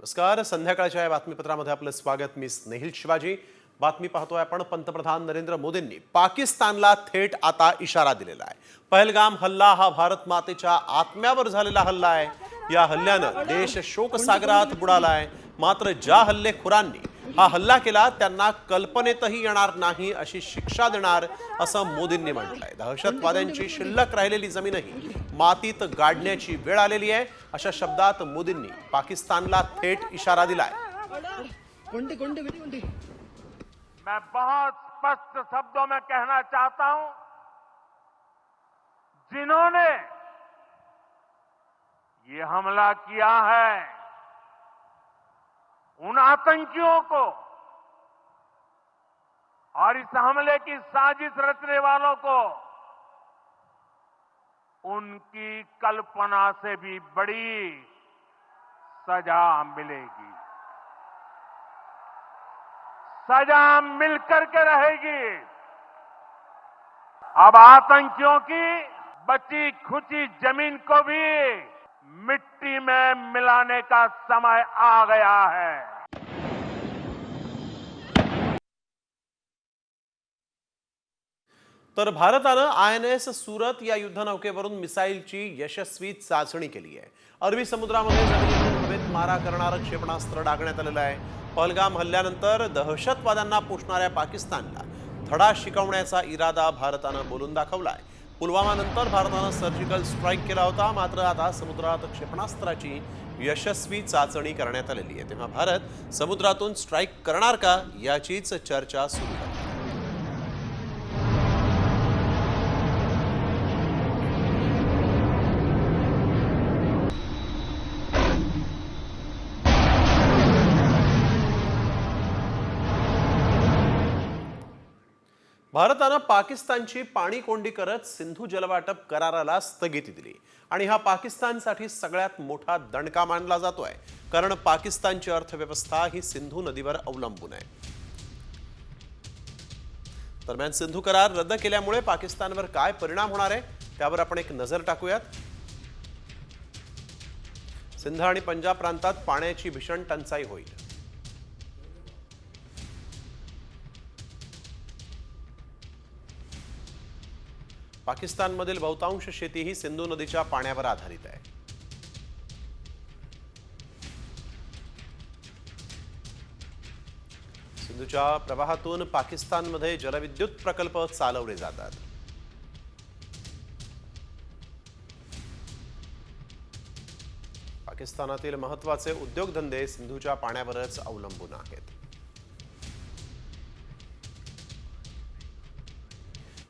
नमस्कार. संध्याकाळच्या या बातमीपत्रामध्ये आपलं स्वागत. मी स्नेहिल शिवाजी. बातमी पाहतोय आपण. पंतप्रधान नरेंद्र मोदींनी पाकिस्तानला थेट आता इशारा दिलेला आहे. पहलगाम हल्ला हा भारत मातेच्या आत्म्यावर झालेला हल्ला आहे. या हल्ल्यानं देश शोकसागरात बुडालाय. मात्र ज्या हल्लेखोरांनी हा हल्ला केला त्यांना कल्पनेतही येणार नाही अशी शिक्षा देणार असं मोदींनी म्हटलंय. दहशतवाद्यांची शिल्लक राहिलेली जमीनही मातीत गाडण्याची वेळ आलेली आहे. अशा शब्दात मोदींनी पाकिस्तानला थेट इशारा दिलाय. मैं बहुत स्पष्ट शब्दों में कहना चाहता हूँ जिन्होंने ये हमला किया है उन आतंकियों को और इस हमले की साजिश रचने वालों को उनकी कल्पना से भी बड़ी सजा मिलेगी। सजा मिलकर के रहेगी। अब आतंकियों की बची खुची ज़मीन को भी मिट्टी में मिलाने का समय आ गया है। तर भारतानं आय एन एस सुरत या युद्धनौकेवरून मिसाईलची यशस्वी चाचणी केली आहे. अरबी समुद्रामध्ये हवेत मारा करणारं क्षेपणास्त्र डागण्यात आलेलं आहे. पहलगाम हल्ल्यानंतर दहशतवाद्यांना पोषणाऱ्या पाकिस्तानला धडा शिकवण्याचा इरादा भारतानं बोलून दाखवला आहे. पुलवामानंतर भारतानं सर्जिकल स्ट्राईक केला होता मात्र आता समुद्रात क्षेपणास्त्राची यशस्वी चाचणी करण्यात आलेली आहे. तेव्हा भारत समुद्रातून स्ट्राईक करणार का याचीच चर्चा सुरू आहे भारतानं पाकिस्तानची पाणी कोंडी करत सिंधू जलवाटप कराराला स्थगिती दिली. आणि हा पाकिस्तानसाठी सगळ्यात मोठा दणका मानला जातोय. कारण पाकिस्तानची अर्थव्यवस्था ही सिंधू नदीवर अवलंबून आहे. दरम्यान सिंधू करार रद्द केल्यामुळे पाकिस्तानवर काय परिणाम होणार आहे त्यावर आपण एक नजर टाकूयात. सिंध आणि पंजाब प्रांतात पाण्याची भीषण टंचाई होईल. पाकिस्तानमधील बहुतांश शेती ही सिंधू नदीच्या पाण्यावर आधारित आहे. सिंधूच्या प्रवाहातून पाकिस्तानमध्ये जलविद्युत प्रकल्प चालवले जातात. पाकिस्तानातील महत्त्वाचे उद्योगधंदे सिंधूच्या पाण्यावरच अवलंबून आहेत.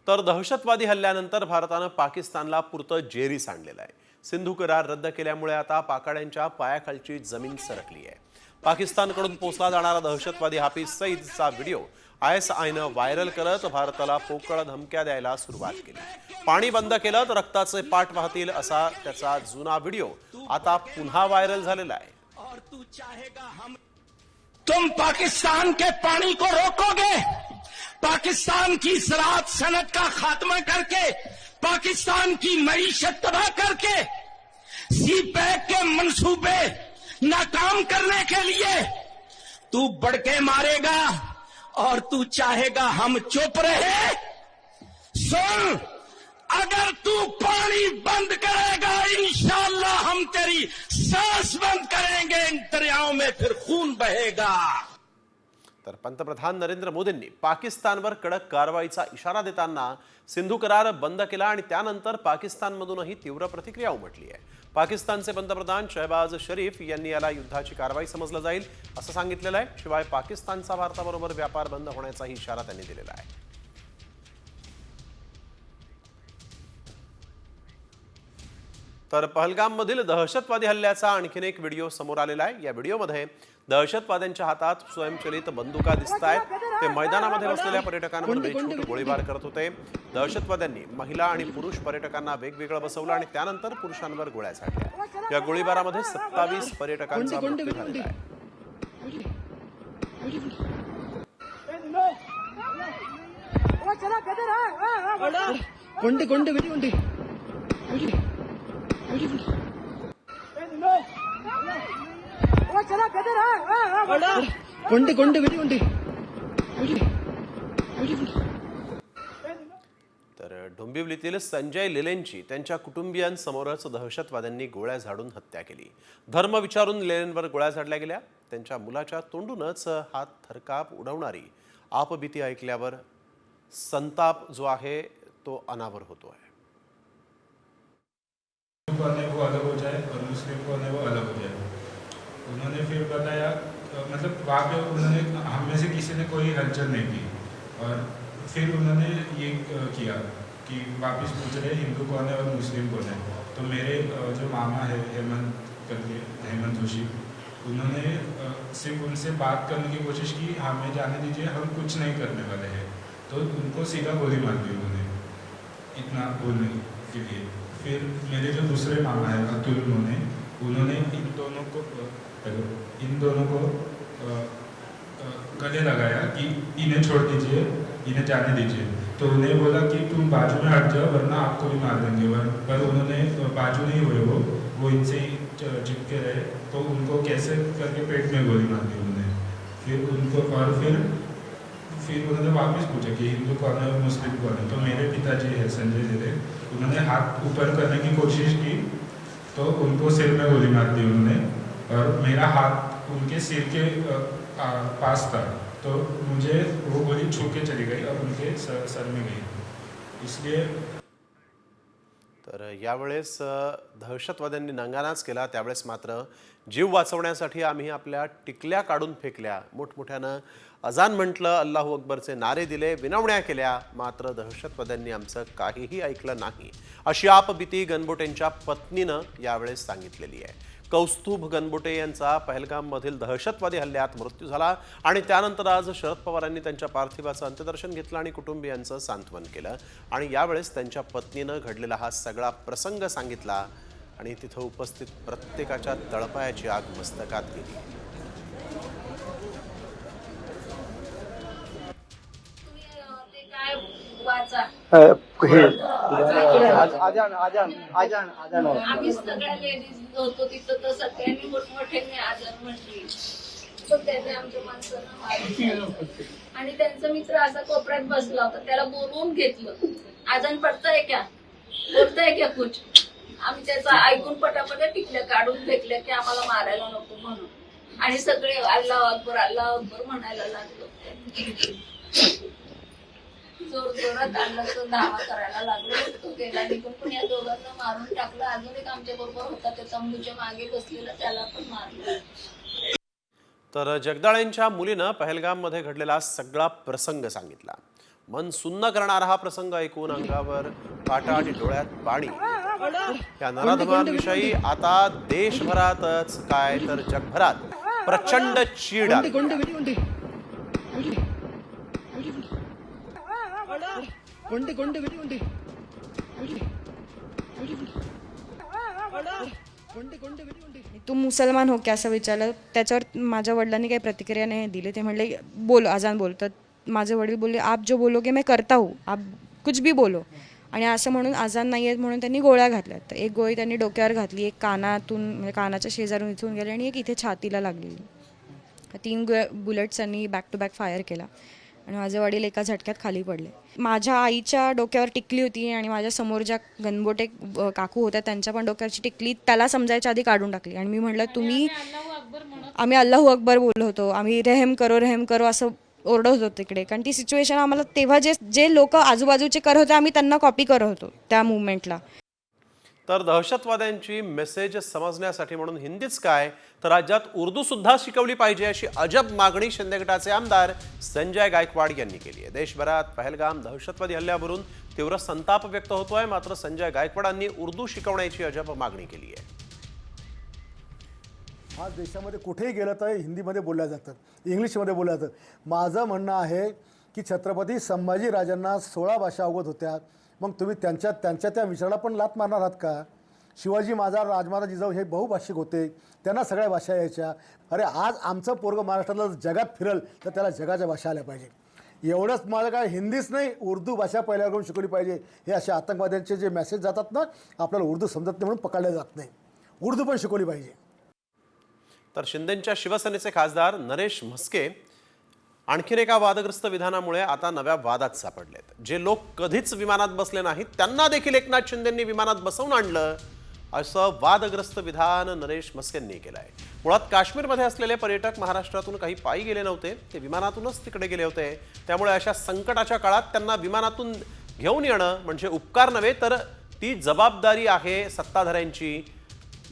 तर दहशतवादी हल्ल्यानंतर भारतानं पाकिस्तानला पुरतं जेरी सांडलेलं आहे. सिंधू करार रद्द केल्यामुळे आता पाकाड्यांच्या पायाखालची जमीन सरकली आहे. पाकिस्तानकडून पोचला जाणारा दहशतवादी हाफिज सईदचा व्हिडिओ आय एस आयनं व्हायरल करत भारताला पोकळ धमक्या द्यायला सुरुवात केली. पाणी बंद केलं तर रक्ताचे पाठ वाहतील असा त्याचा जुना व्हिडिओ आता पुन्हा व्हायरल झालेला आहे. और तू चाहेगा हम तुम पाकिस्तान के पानी को रोकोगे? पाकिस्तान की जरात सनत का खात्मा करके, पाकिस्तान की मीशत तबाह करके सी पैक के मंसूबे नाकाम करने के लिए तू बड़के मारेगा और तू चाहेगा हम चुप रहे। सुन, अगर तू पानी बंद करेगा, इंशाल्लाह हम तेरी सांस बंद करेंगे, इन दरियाओं में फिर खून बहेगा। तर पंतप्रधान नरेंद्र मोदींनी पाकिस्तानवर कडक कारवाईचा इशारा देताना सिंधू करार बंद केला आणि त्यानंतर पाकिस्तानमधूनही तीव्र प्रतिक्रिया उमटली आहे. पाकिस्तानचे पंतप्रधान शहबाज शरीफ यांनी याला युद्धाची कारवाई समजलं जाईल असं सांगितलेलं आहे. शिवाय पाकिस्तानचा भारताबरोबर व्यापार बंद होण्याचाही इशारा त्यांनी दिलेला आहे. तर पहलगाममधील दहशतवादी हल्ल्याचा आणखीन एक व्हिडिओ समोर आलेला आहे. या व्हिडिओमध्ये दहशतवाद्यांच्या हातात स्वयंचलित बंदुका दिसत आहेत ते मैदानामध्ये बसलेल्या पर्यटकांवर बेछूट गोळीबार करत होते. दहशतवाद्यांनी महिला आणि पुरुष पर्यटकांना वेगवेगळं बसवलं आणि त्यानंतर पुरुषांवर गोळ्या झाडल्या. या गोळीबारामध्ये सत्तावीस पर्यटकांचा मृत्यू झालेला आहे. कोंटे कोंटे बेटी कोंटे కొండి కొండి వెడి కొండి तर डोंबिवलीतील संजय लिलेंची त्यांच्या कुटुंबियांसमोरच दहशतवाद्यांनी गोळ्या झाडून हत्या केली धर्म विचारून लिलेंवर गोळ्या झाडल्या गेल्या त्यांच्या मुलाच्या तोंडूनच हा थरकाप उडवणारी आपबीती ऐकल्यावर संताप जो आहे तो अनावर होतो आहे हिंदू कौन है वो अलग हो जाए और मुस्लिम कौन है वो अलग हो जाए उन्होंने फिर बताया मतलब वहाँ पे उन्होंने, हम में से किसी ने कोई हलचल नहीं की। और फिर उन्होंने ये किया कि वापस पूछ रहे, हिंदू कौन है और मुस्लिम कौन है? तो मेरे जो मामा है, हेमंत करके, हेमंत जोशी, उन्होंने सिर्फ़ उनसे बात करने की कोशिश की, हमें जाने दीजिए, हम कुछ नहीं करने वाले हैं। तो उनको सीधा गोली मार दी उन्होंने, इतना बोलने के लिए। फिर मेरे जो दूसरे मामा है, अतुल उन्होंने उन्होंने इन दोनों को हेलो इन दोनों को गले लगाया कि इन्हें छोड़ दीजिए, इन्हें जाने दीजिए तो उन्हें बोला कि तुम बाजू में हट जाओ, वरना आपको भी मार देंगे। वर- पर उन्होंने बाजू नहीं हुए वो वो इनसे ही चिपके रहे। तो उनको कैसे करके पेट में गोली मार दी उन्होंने? फिर उनको और फिर फिर उन्होंने वापस पूछा कि हिंदू कौन है और मुस्लिम कौन है? तो मेरे पिताजी है, संजय ज़िले उन्होंने हाथ ऊपर करने की कोशिश की तो उनको सिर में गोली मार दी उन्होंने। और मेरा हाथ उनके सिर के पास था। तो मुझे वो गोली छू के चली गई और उनके सर, सर में गई। इसलिए तर यावेळेस दहशतवाद्यांनी नंगानाच केला त्यावेळेस मात्र जीव वाचवण्यासाठी आम्ही आपल्या टिकल्या काढून फेकल्या. मोठमोठ्यानं अजान म्हटलं अल्लाहू अकबरचे नारे दिले विनवण्या केल्या मात्र दहशतवाद्यांनी आमचं काहीही ऐकलं नाही. अशी आपबीती गणबोटेंच्या पत्नीनं यावेळेस सांगितलेली आहे. कौस्तुभ गणबोटे यांचा पहलगाममधील दहशतवादी हल्ल्यात मृत्यू झाला आणि त्यानंतर आज शरद पवारांनी त्यांच्या पार्थिवाचं अंत्यदर्शन घेतलं आणि कुटुंबियांचं सांत्वन केलं. आणि यावेळेस त्यांच्या पत्नीनं घडलेला हा सगळा प्रसंग सांगितला आणि तिथं उपस्थित प्रत्येकाच्या तळपायाची आग मस्तकात गेली. तुम्ही आजान आजान आजान आजान आम्ही सगळ्या लेडीज होतो तिथं तर सगळ्यांनी मोठमोठ्यांनी म्हटली पण त्याने आमच्या माणसानं आणि त्यांचा मित्र असा कोपऱ्यात बसला होता. त्याला बोलवून घेतलं. आजान पडतंय क्या बोलतंय क्या कुछ? आम्ही त्याचं ऐकून पटापट टिकल्या काढून फेकल्या की आम्हाला मारायला नको म्हणून. आणि सगळे अल्लाह अकबर अल्लाह अकबर म्हणायला लागलो. जोर जोरात अन्नाचा धावा करायला लागलो तो गेला निघून पण या दोघांना मारून टाकलं. अजून एक आमच्या बरोबर होता. त्या तंबूच्या मागे बसलेला त्याला पण मारलं. तर जगदाळेंच्या मुलीनं पहलगाममध्ये घडलेला सगळा प्रसंग सांगितला. मन सुन्न करणारा हा प्रसंग ऐकून अंगावर काटा आणि डोळ्यात पाणी. या नराधमांविषयी आता देशभरातच काय तर जगभरात प्रचंड चीड आली. कोणते कोणते कोणते कोणते? तू मुसलमान हो की असं विचारलं? त्याच्यावर माझ्या वडिलांनी काही प्रतिक्रिया नाही दिली. ते म्हणले बोल आजान बोल. तर माझे वडील बोलले आप जो बोलोगे मैं करता हूँ. आप कुछ भी बोलो. आणि असं म्हणून आजान नाही आहेत म्हणून त्यांनी गोळ्या घातल्या तर एक गोळी त्यांनी डोक्यावर घातली एक कानातून म्हणजे कानाच्या शेजारून इथून गेली आणि एक इथे छातीला लागलेली. तीन बुलेट्स त्यांनी बॅक टू बॅक फायर केला. आणि माझे वडील एका झटक्यात खाली पडले. माझ्या आईच्या डोक्यावर टिकली होती आणि माझ्यासमोर ज्या गणबोटे काकू होत्या त्यांच्या पण डोक्यावरची टिकली त्याला समजायच्या आधी काढून टाकली. आणि मी म्हटलं तुम्ही आम्ही अल्लाहू अकबर बोललो होतो. आम्ही रेहम करो रेहम करो असं ओरडत होतो तिकडे. कारण ती सिच्युएशन आम्हाला तेव्हा जे जे लोक आजूबाजूचे करत होते आम्ही त्यांना कॉपी करत होतो त्या मुवमेंटला तर दहशतवाद्यांची मेसेज समजण्यासाठी म्हणून हिंदीच काय? तर राज्यात उर्दू सुद्धा शिकवली पाहिजे अशी अजब मागणी शिंदे गटाचे आमदार संजय गायकवाड यांनी केली आहे. देशभरात पहलगाम दहशतवादी हल्ल्यावरून तीव्र संताप व्यक्त होतोय. मात्र संजय गायकवाडांनी उर्दू शिकवण्याची अजब मागणी केली आहे. आज देशामध्ये कुठेही गेलं तर हिंदीमध्ये बोललं जातं इंग्लिशमध्ये बोललं जातं माझं म्हणणं आहे की छत्रपती संभाजी राजांना सोळा भाषा अवगत होत्या. मग तुम्ही त्यांच्या त्यांच्या त्या विचाराला पण लात मारणार आहात का? शिवाजी महाराज राजमाता जिजाऊ हे बहुभाषिक होते. त्यांना सगळ्या भाषा यायच्या. अरे आज आमचं पोरगं महाराष्ट्रातलं जगात फिरल तर त्याला जगाच्या भाषा आल्या पाहिजे. एवढंच माझं काय हिंदीच नाही उर्दू भाषा पहिल्याकडून शिकवली पाहिजे. हे असे आतंकवाद्यांचे जे मेसेज जातात ना आपल्याला उर्दू समजत नाही म्हणून पकडल्या जात नाही. उर्दू पण शिकवली पाहिजे. तर शिंदेंच्या शिवसेनेचे खासदार नरेश म्हस्के आणखीन एका वादग्रस्त विधानामुळे आता नव्या वादात सापडलेत. जे लोक कधीच विमानात बसले नाहीत त्यांना देखील एकनाथ शिंदेंनी विमानात बसवून आणलं असं वादग्रस्त विधान नरेश मस्केंनी केलं आहे मुळात काश्मीरमध्ये असलेले पर्यटक महाराष्ट्रातून काही पायी गेले नव्हते ते विमानातूनच तिकडे गेले होते. त्यामुळे अशा संकटाच्या काळात त्यांना विमानातून घेऊन येणं म्हणजे उपकार नव्हे तर ती जबाबदारी आहे सत्ताधाऱ्यांची.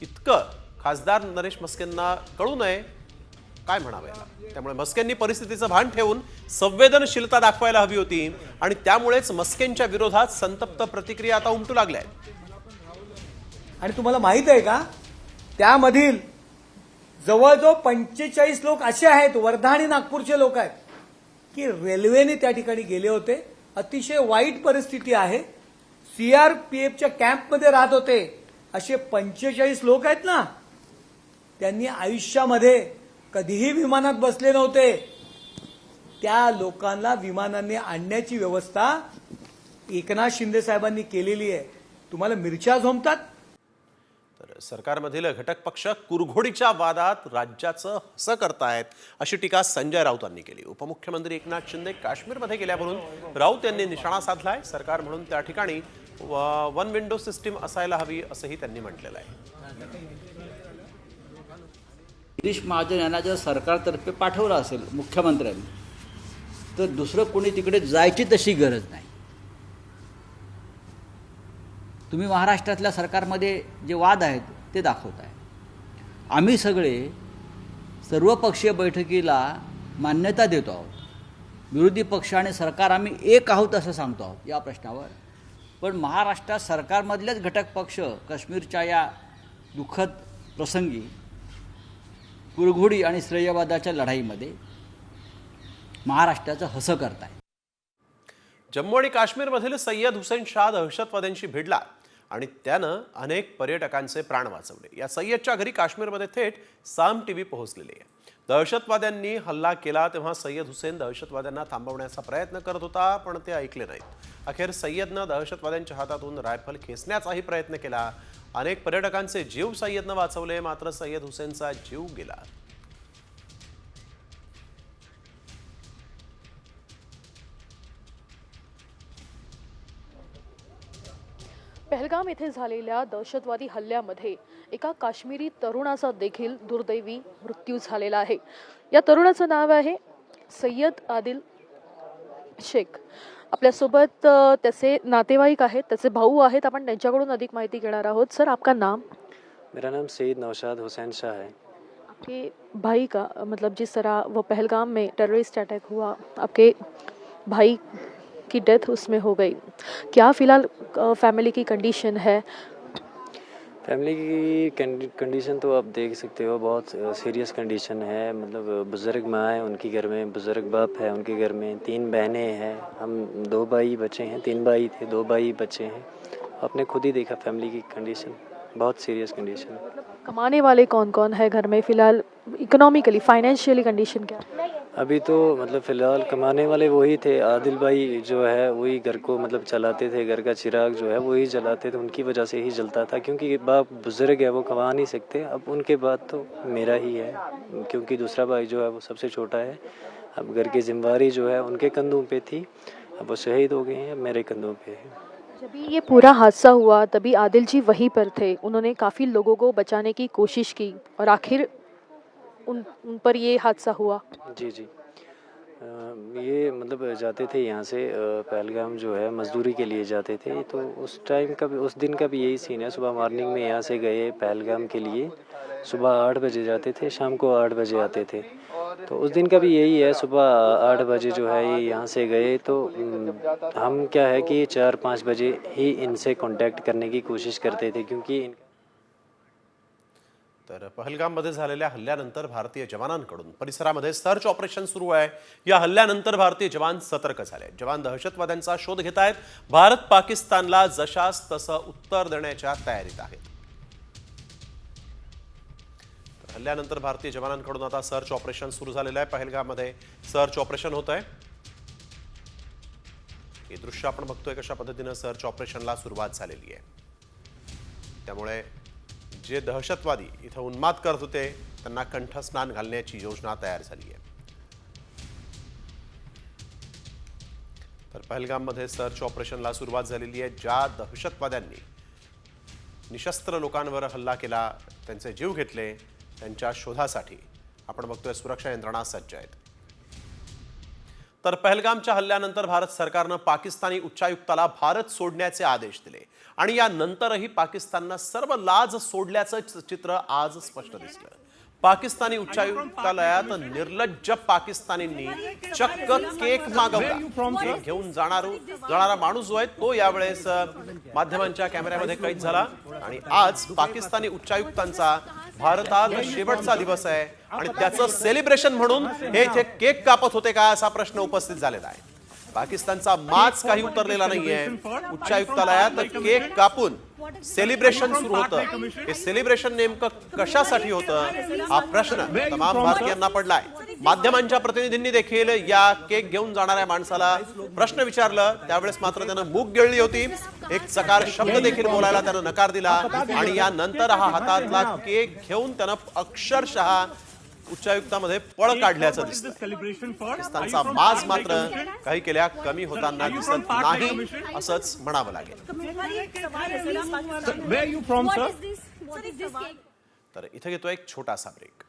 इतकं खासदार नरेश मस्केंना कळू नये काय म्हणावं? याला त्यामुळे मस्केंनी परिस्थितीचं भान ठेवून संवेदनशीलता दाखवायला हवी होती आणि त्यामुळेच मस्केंच्या विरोधात संतप्त प्रतिक्रिया आता उमटू लागल्या आहेत. आणि तुम्हाला माहीत आहे का? त्यामधील जवळजवळ पंचेचाळीस लोक असे आहेत वर्धा आणि नागपूरचे लोक आहेत की रेल्वेने त्या ठिकाणी गेले होते. अतिशय वाईट परिस्थिती आहे. सीआरपीएफच्या कॅम्पमध्ये राहत होते. असे पंचेचाळीस लोक आहेत ना त्यांनी आयुष्यामध्ये कधीही विमानात बसले नव्हते. त्या लोकांना विमानाने आणण्याची व्यवस्था एकनाथ शिंदे साहेबांनी केलेली आहे. तुम्हाला मिरच्या झोमतात? तर सरकारमधील घटक पक्ष कुरघोडीच्या वादात राज्याचं हसं करतायत अशी टीका संजय राऊतांनी केली. उपमुख्यमंत्री एकनाथ शिंदे काश्मीरमध्ये गेल्यावरून राऊत यांनी निशाणा साधलाय. सरकार म्हणून त्या ठिकाणी वन विंडो सिस्टीम असायला हवी असंही त्यांनी म्हटलेलं आहे. गिरीश महाजन यांना जर सरकारतर्फे पाठवलं असेल मुख्यमंत्र्यांनी तर दुसरं कोणी तिकडे जायची तशी गरज नाही. तुम्ही महाराष्ट्रातल्या सरकारमध्ये जे वाद आहेत ते दाखवत आहे आम्ही सगळे सर्वपक्षीय बैठकीला मान्यता देतो आहोत. विरोधी पक्ष आणि सरकार आम्ही एक आहोत असं सांगतो आहोत या प्रश्नावर. पण महाराष्ट्रात सरकारमधलेच घटक पक्ष काश्मीरच्या या दुःखद प्रसंगी कुरघोडी आणि श्रेयवादाच्या लढाईमध्ये महाराष्ट्राचं हसं करताय. जम्मू आणि काश्मीरमधील सय्यद हुसेन शाह दहशतवाद्यांशी भिडला आणि त्यानं अनेक पर्यटकांचे प्राण वाचवले. या सय्यदच्या घरी काश्मीरमध्ये थेट साम टीव्ही पोहोचलेली आहे. दहशतवाद्यांनी हल्ला केला तेव्हा सय्यद हुसेन दहशतवाद्यांना थांबवण्याचा प्रयत्न करत होता पण ते ऐकले नाहीत. अखेर सय्यदनं दहशतवाद्यांच्या हातातून रायफल खेचण्याचाही प्रयत्न केला. अनेक पर्यटकांचे जीव सय्यदनं वाचवले मात्र सय्यद हुसेनचा जीव गेला. पहलगाम येथे झालेल्या दहशतवादी हल्ल्यामध्ये एका काश्मीरी तरुणाचा देखील दुर्दैवी मृत्यू झालेला आहे. या तरुणाचं नाव आहे सय्यद आदिल शेख. आपल्यासोबत त्याचे नातेवाईक आहेत त्याचे भाऊ आहेत. आपण त्यांच्याकडून अधिक माहिती घेणार आहोत. सर आपका नाम? मेरा नाम सईद नौशाद हुसैन शाह है। आपके भाई का मतलब जिस तरह वो पहलगाम में टेररिस्ट अटैक हुआ आपके भाई की डेथ उसमें हो गई। क्या फिलहाल फैमिली की कंडीशन है? फैमिली की कंडीशन तो आप देख सकते हो, बहुत सीरियस कंडीशन है। मतलब बुज़ुर्ग माँ है उनके घर में, बुज़ुर्ग बाप है उनके घर में, तीन बहनें हैं। हम दो भाई बच्चे हैं, तीन भाई थे, दो भाई बच्चे हैं। आपने खुद ही देखा फैमिली की कंडीशन बहुत सीरियस कंडीशन है कमाने वाले कौन कौन है घर में फ़िलहाल? इकोनॉमिकली फाइनेंशियली कंडीशन क्या है? अभी तो मतलब फ़िलहाल कमाने वाले वही थे। आदिल भाई जो है, वही घर को मतलब चलाते थे, घर का चिराग जो है, वही जलाते थे। उनकी वजह से ही जलता था, क्योंकि बाप बुज़ुर्ग है, वो कमा नहीं सकते। अब उनके बाद तो मेरा ही है, क्योंकि दूसरा भाई जो है, वो सबसे छोटा है। अब घर की जिम्मेवारी जो है, उनके कंधों पे थी। अब वो शहीद हो गए हैं, अब मेरे कंधों पे है। जब ये पूरा हादसा हुआ, तभी आदिल जी वहीं पर थे। उन्होंने काफ़ी लोगों को बचाने की कोशिश की और आखिर उन उन पर ये हादसा हुआ। जी जी। ये मतलब जाते थे यहाँ से पहलगाम जो है, मजदूरी के लिए जाते थे। तो उस टाइम का भी, उस दिन का भी यही सीन है। सुबह मॉर्निंग में यहाँ से गए पहलगाम के लिए। सुबह आठ बजे जाते थे, शाम को आठ बजे आते थे। तो उस दिन का भी यही है, सुबह आठ बजे जो है ये यहाँ से गए। तो हम क्या है कि चार, पाँच बजे ही इनसे कांटेक्ट करने की कोशिश करते थे, क्योंकि तर पहलगाममध्ये झालेल्या हल्ल्यानंतर भारतीय जवानांकडून परिसरामध्ये सर्च ऑपरेशन सुरू आहे. या हल्ल्यानंतर भारतीय जवान सतर्क झाले. जवान दहशतवाद्यांचा शोध घेत आहेत. भारत पाकिस्तानला जशास तसं उत्तर देण्याच्या तयारीत आहेत. हल्ल्यानंतर भारतीय जवानांकडून आता सर्च ऑपरेशन सुरू झालेलं आहे. पहलगाममध्ये सर्च ऑपरेशन होत आहे. हे दृश्य आपण बघतोय कशा पद्धतीनं सर्च ऑपरेशनला सुरुवात झालेली आहे. त्यामुळे जे दहशतवादी इथं उन्माद करत होते त्यांना कंठस्नान घालण्याची योजना तयार झाली आहे. तर पहलगाममध्ये सर्च ऑपरेशनला सुरुवात झालेली आहे ज्या दहशतवाद्यांनी निशस्त्र लोकांवर हल्ला केला त्यांचे जीव घेतले त्यांच्या शोधासाठी. आपण बघतोय सुरक्षा यंत्रणा सज्ज आहेत. तर पहलगामच्या हल्ल्यानंतर भारत सरकारनं पाकिस्तानी उच्चायुक्ताला भारत सोडण्याचे आदेश दिले. आणि यानंतरही पाकिस्ताननं सर्व लाज सोडल्याचं चित्र आज स्पष्ट दिसलं पाकिस्तानी उच्चायुक्तालयात निर्लज्ज पाकिस्तानींनी चक्क केक मागवला. घेऊन जाणार जाणारा माणूस जो आहे तो यावेळेस माध्यमांच्या कॅमेऱ्यामध्ये कैद झाला. आणि आज पाकिस्तानी उच्चायुक्तांचा भारतात शेवटचा दिवस आहे आणि त्याचं सेलिब्रेशन म्हणून हे इथे केक कापत होते का असा प्रश्न उपस्थित झालेला आहे. पाकिस्तानचा माच काही उतरलेला नाहीये. उच्चायुक्तालयात केक कापून सेलिब्रेशन सुरू होतं. हे सेलिब्रेशन नेमकं कशासाठी होतं? हा प्रश्न तमाम भारतीयांना पडलाय. माध्यमांच्या प्रतिनिधींनी देखील या केक घेऊन जाणाऱ्या माणसाला प्रश्न विचारलं. त्यावेळेस मात्र त्यानं मूग गिळली होती. एक चकार शब्द देखील बोलायला त्यानं नकार दिला. आणि यानंतर हा हातातला केक घेऊन त्यानं अक्षरशः उच्चायुक्तामध्ये पळ काढल्याचं दिसतं पाकिस्तानचा माज मात्र काही केल्या कमी होताना दिसत नाही असंच म्हणावं लागेल. तर इथं घेतो एक छोटासा ब्रेक